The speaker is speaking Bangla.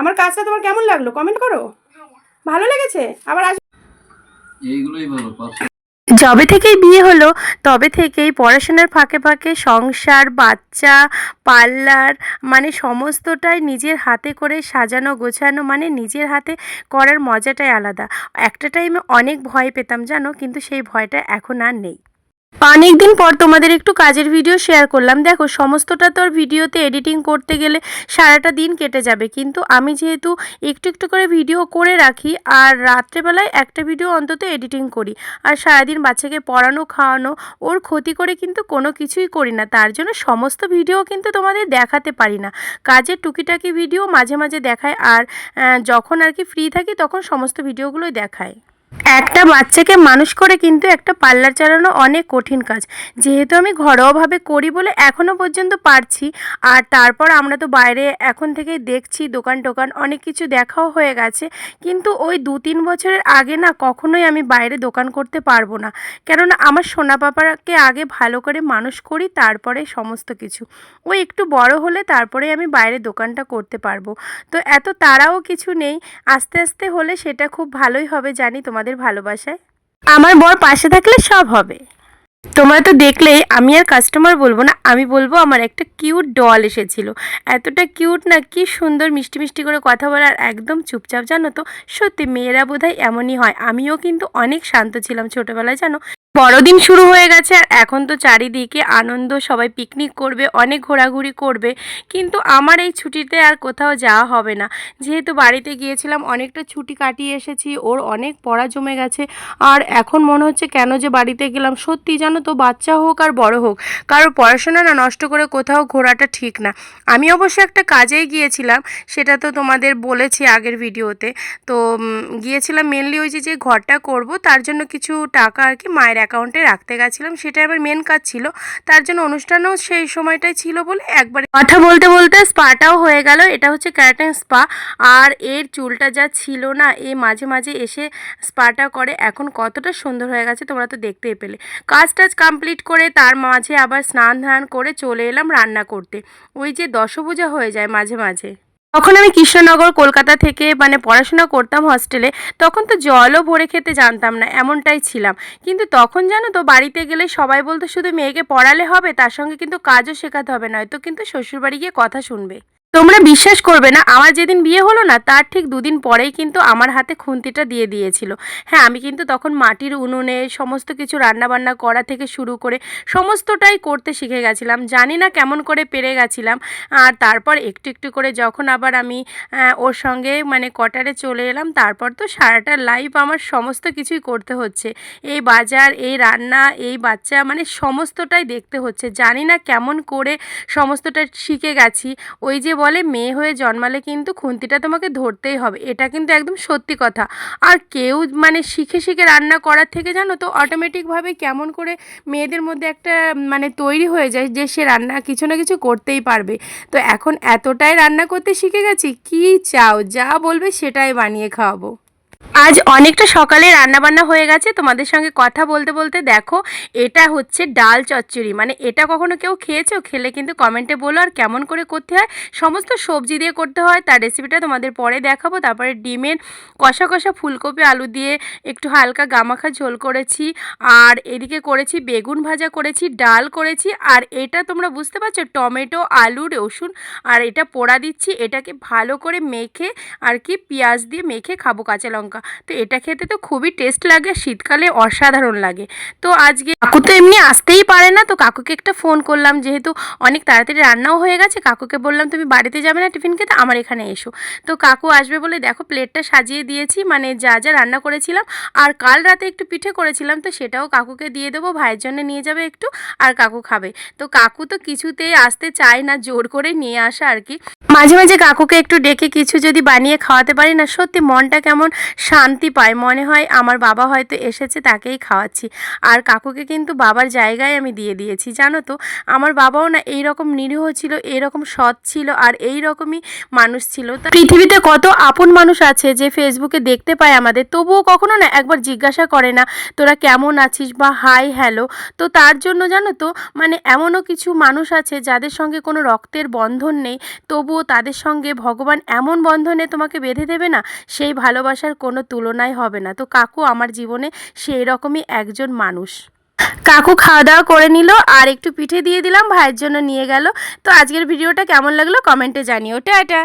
আমার কাজটা তোমার কেমন লাগল? কমেন্ট করো। ভালো লেগেছে? আবার আস এইগুলোই ভালো যবে থেকেই বিয়ে হলো তবে থেকেই পড়াশোনার ফাঁকে ফাঁকে সংসার বাচ্চা পার্লার মানে সমস্তটাই নিজের হাতে করে সাজানো গোছানো মানে নিজের হাতে করার মজাটাই আলাদা। একটা টাইমে অনেক ভয় পেতাম জানো? কিন্তু সেই ভয়টা এখন আর নেই। অনেক দিন পর তোমাদের একটু কাজের ভিডিও শেয়ার করলাম। দেখো, সমস্তটা তোর ভিডিওতে এডিটিং করতে গেলে সারাটা দিন কেটে যাবে। কিন্তু আমি যেহেতু একটু একটু করে ভিডিও করে রাখি আর রাত্রেবেলায় একটা ভিডিও অন্তত এডিটিং করি। আর সারাদিন বাচ্চাকে পড়ানো, খাওয়ানো, ওর ক্ষতি করে কিন্তু কোনো কিছুই করি না। তার জন্য সমস্ত ভিডিও কিন্তু তোমাদের দেখাতে পারি না। কাজের টুকিটাকি ভিডিও মাঝে মাঝে দেখায় আর যখন আর কি ফ্রি থাকি তখন সমস্ত ভিডিওগুলোই দেখায়। একটা বাচ্চাকে মানুষ করে কিন্তু একটা পার্লার চালানো অনেক কঠিন কাজ। যেহেতু আমি ঘরোয়াভাবে করি বলে এখনও পর্যন্ত পারছি, আর তারপর আমরা তো বাইরে এখন থেকেই দেখছি দোকান টোকান, অনেক কিছু দেখাও হয়ে গেছে। কিন্তু ওই দু তিন বছরের আগে না কখনোই আমি বাইরে দোকান করতে পারব না। কেননা আমার সোনা পাপাকে আগে ভালো করে মানুষ করি, তারপরে সমস্ত কিছু। ওই একটু বড় হলে তারপরে আমি বাইরে দোকানটা করতে পারব। তো এত তারাও কিছু নেই, আস্তে আস্তে হলে সেটা খুব ভালোই হবে জানি তোমাদের ভালোবাসায়? আমার বর পাশে থাকলে সব হবে। তোমরা তো দেখলেই আমি আর কাস্টমার বলব না, আমি বলব আমার একটা কিউট ডল এসেছিল। এতটা কিউট না, কি সুন্দর মিষ্টি মিষ্টি করে কথা বলার একদম চুপচাপ জানো তো? সত্যি মেয়েরা বোধহয় এমনই হয়। আমিও কিন্তু অনেক শান্ত ছিলাম ছোটোবেলায়, জানো? বড়দিন শুরু হয়ে গেছে আর এখন তো চারিদিকে আনন্দ, সবাই পিকনিক করবে, অনেক ঘোরাঘুরি করবে। কিন্তু আমার এই ছুটিতে আর কোথাও যাওয়া হবে না। যেহেতু বাড়িতে গিয়েছিলাম, অনেকটা ছুটি কাটিয়ে এসেছি, ওর অনেক পড়া জমে গেছে। আর এখন মনে হচ্ছে কেন যে বাড়িতে গেলাম, সত্যি জানো তো, বাচ্চা হোক আর বড় হোক কারোর পড়াশোনা না নষ্ট করে কোথাও ঘোরাটা ঠিক না। আমি অবশ্য একটা কাজেই গিয়েছিলাম, সেটা তো তোমাদের বলেছি আগের ভিডিওতে। তো গিয়েছিলাম মেনলি ওই যে যে ঘরটা করব, তার জন্য কিছু টাকা আর কি মায়ের অ্যাকাউন্টে রাখতে গেছিলাম সেটা আমার মেন কাজ ছিল। তার জন্য অনুষ্ঠানও সেই সময়টাই ছিল বলে একবার কথা বলতে বলতে স্পাটাও হয়ে গেল। এটা হচ্ছে ক্যারাটিন স্পা আর এর চুলটা যা ছিল না, এ মাঝে মাঝে এসে স্পাটা করে। এখন কতটা সুন্দর হয়ে গেছে, তোমরা তো দেখতেই পেলে। কাজ টাজ কমপ্লিট করে তার মাঝে আবার স্নান ধান করে চলে এলাম রান্না করতে। ওই যে দশভূজা হয়ে যায় মাঝে মাঝে। তখন আমি কৃষ্ণনগর, কলকাতা থেকে মানে পড়াশোনা করতাম হস্টেলে তখন তো জলও ভরে খেতে জানতাম না, এমনটাই ছিলাম। কিন্তু তখন জানো তো, বাড়িতে গেলে সবাই বলতো, শুধু মেয়েকে পড়ালে হবে, তার সঙ্গে কিন্তু কাজও শেখাতে হবে, নয়তো কিন্তু শ্বশুরবাড়ি গিয়ে কথা শুনবে। তোমরা বিশ্বাস করবে না, আমার যেদিন বিয়ে হলো না, তার ঠিক দুদিন পরেই কিন্তু আমার হাতে খুন্তিটা দিয়ে দিয়েছিল। হ্যাঁ আমি কিন্তু তখন মাটির উনুনে সমস্ত কিছু রান্নাবান্না করা থেকে শুরু করে সমস্তটাই করতে শিখে গেছিলাম। জানি না কেমন করে পেরে গেছিলাম। আর তারপর একটু একটু করে যখন আবার আমি ওর সঙ্গে মানে কোয়ার্টারে চলে এলাম, তারপর তো সারাটা লাইফ আমার সমস্ত কিছুই করতে হচ্ছে। এই বাজার, এই রান্না, এই বাচ্চা মানে সমস্তটাই দেখতে হচ্ছে। জানি না কেমন করে সমস্তটা শিখে গেছি। ওই যে বলে মেয়ে হয়ে জন্মালে কিন্তু খুন্তিটা তোমাকে ধরতেই হবে। এটা কিন্তু একদম সত্যি কথা। আর কেউ মানে শিখে শিখে রান্না করার থেকে জানো তো অটোমেটিকভাবে কেমন করে মেয়েদের মধ্যে একটা মানে তৈরি হয়ে যায় যে সে রান্না কিছু না কিছু করতেই পারবে। তো এখন এতটাই রান্না করতে শিখে গেছি, কি চাও? যা বলবে সেটাই বানিয়ে খাওয়াবো। আজ অনেকটা সকালে রান্নাবান্না হয়ে গেছে। তোমাদের সঙ্গে কথা বলতে বলতে দেখো, এটা হচ্ছে ডাল চচ্চড়ি। মানে এটা কখনো কেউ খেয়েছো? খেলে কিন্তু কমেন্টে বলো আর কেমন করে করতে হয়। সমস্ত সবজি দিয়ে করতে হয়। তার রেসিপিটা তোমাদের পরে দেখাবো। তারপরে ডিমের কষা কষা ফুলকপি, আলু দিয়ে একটু হালকা গামাখা ঝোল করেছি। আর এদিকে করেছি বেগুন ভাজা করেছি, ডাল করেছি। আর এটা তোমরা বুঝতে পারছ, টমেটো, আলু, রসুন। আর এটা পোড়া দিচ্ছি। এটাকে ভালো করে মেখে আর কি পেঁয়াজ দিয়ে মেখে খাব কাঁচা লঙ্কা। তো এটা খেতে তো খুবই টেস্ট লাগে শীতকালে অসাধারণ লাগে। তো আজকে কাকু তো এমনি আসতেই পারে না, তো কাকুকে একটা ফোন করলাম, যেহেতু অনেক তাড়াতাড়ি রান্নাও হয়ে গেছে, কাকুকে বললাম, তুমি বাড়িতে যাবে না টিফিন খেতে? আমার এখানে এসো। তো কাকু আসবে বলে, দেখো প্লেটটা সাজিয়ে দিয়েছি মানে যা যা রান্না করেছিলাম, আর কাল রাতে একটু পিঠে করেছিলাম, তো সেটাও কাকুকে দিয়ে দেবো, ভাইয়ের জন্য নিয়ে যাবে একটু, আর কাকু খাবে। তো কাকু তো কিছুতেই আসতে চায় না, জোর করে নিয়ে আসা আর কি। মাঝে মাঝে কাকুকে একটু ডেকে কিছু যদি বানিয়ে খাওয়াতে পারি না, সত্যি মনটা কেমন শান্তি পায়। মনে হয় আমার বাবা হয়তো এসেছে, তাকেই খাওয়াচ্ছি। আর কাকুকে কিন্তু বাবার জায়গায় আমি দিয়ে দিয়েছি, জানো তো? আমার বাবাও না এই রকম নিরীহ ছিল, এইরকম সৎ ছিল আর এই রকমই মানুষ ছিল। তা পৃথিবীতে কত আপন মানুষ আছে যে ফেসবুকে দেখতে পায় আমাদের, তবুও কখনো না একবার জিজ্ঞাসা করে না, তোরা কেমন আছিস? বা, হাই, হ্যালো? তো তার জন্য জানো তো মানে এমনও কিছু মানুষ আছে যাদের সঙ্গে কোনো রক্তের বন্ধন নেই, তবুও তাদের সঙ্গে ভগবান এমন বন্ধনে তোমাকে বেঁধে দেবে না, সেই ভালোবাসার কোনো তুলনাই হবে না। তো কাকু আমার জীবনে সেই রকমই একজন মানুষ। কাকু খাওয়া দাওয়া করে নিল আর একটু পিঠে দিয়ে দিলাম, ভাইয়ের জন্য নিয়ে গেল। তো আজকের ভিডিওটা কেমন লাগল কমেন্টে জানিও। টাটা।